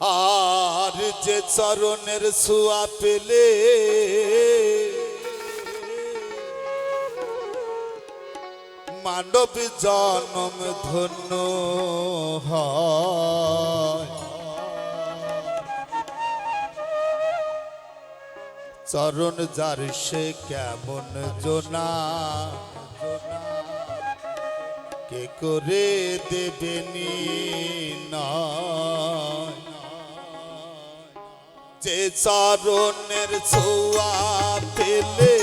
আর যে চরণের ছোঁয়া পেলে মানব জনম ধন্য চরণ যার সে কেমন জোনা কে করে দেবেনি নয় যে চরণের ছোয়া পেলে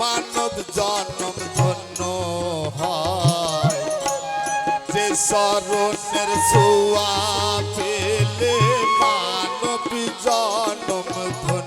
মানব জন্ম ধন্য হয়। যে চরণের ছোয়া পেলে মানব জন্ম ধন্য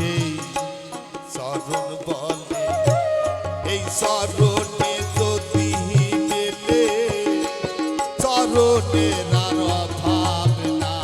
সেই চরণ বলে। এই চরণে যদি মেলে চরণের আর অভাব না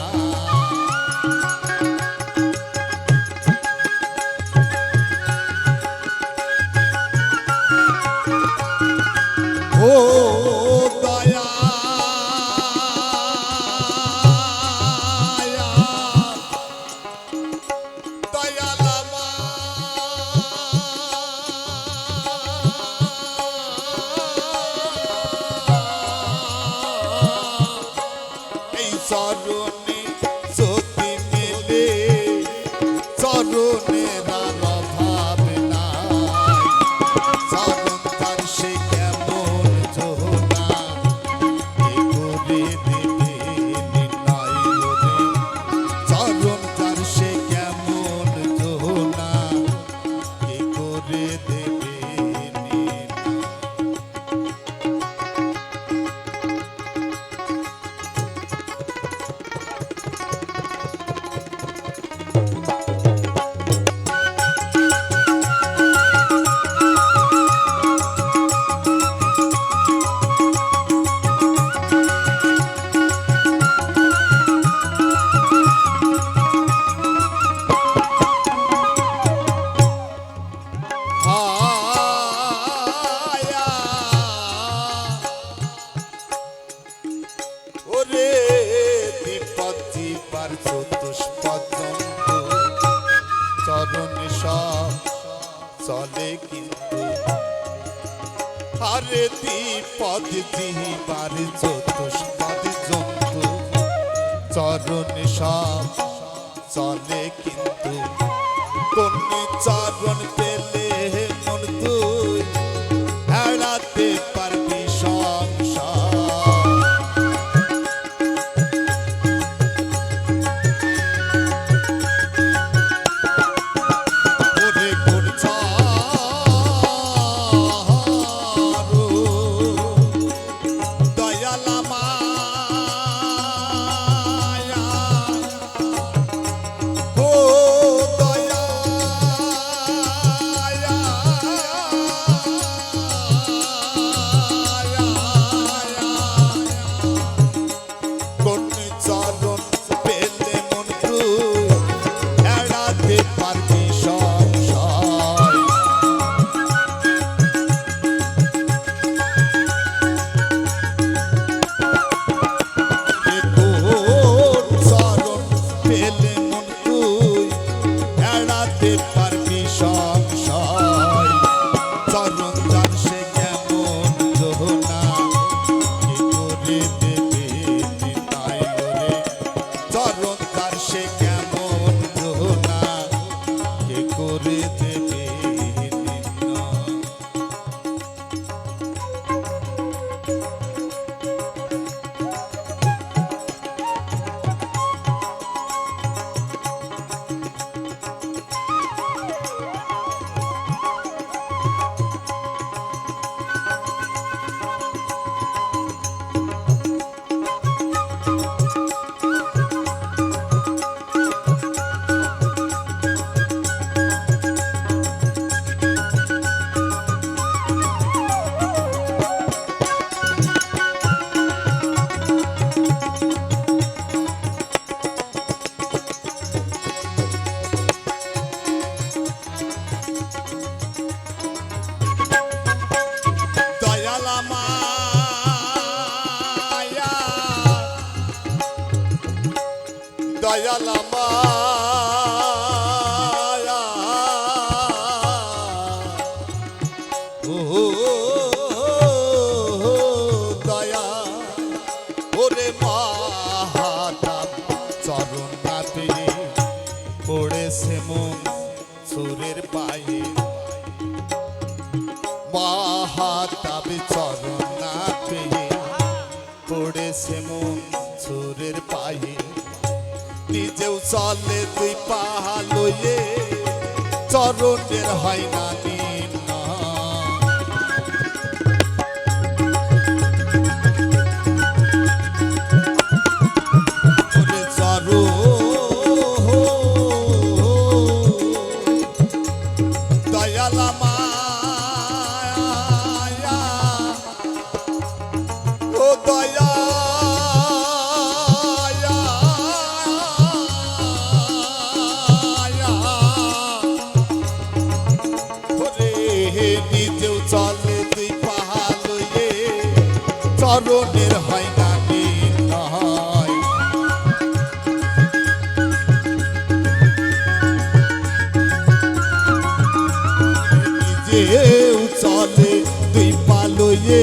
দ্বিপদ জিহিবার চতুষ্পদ জন্তু চরণ সব চলে কিন্তু কোন চরণ পেলে দয়া ওরে মাহাতাম চরণ নাতে পড়েছে মন সুরের পায়ে। মাহাতাবে চরণ নাতে পড়েছে মন সুরের পায়ে। নিজেও চলে তুই পাহালয়ে চরণের হয় না নিজেও চলে তুই পাহাড়ে চরণের হয় না নিজেও চলে তুই পালয়ে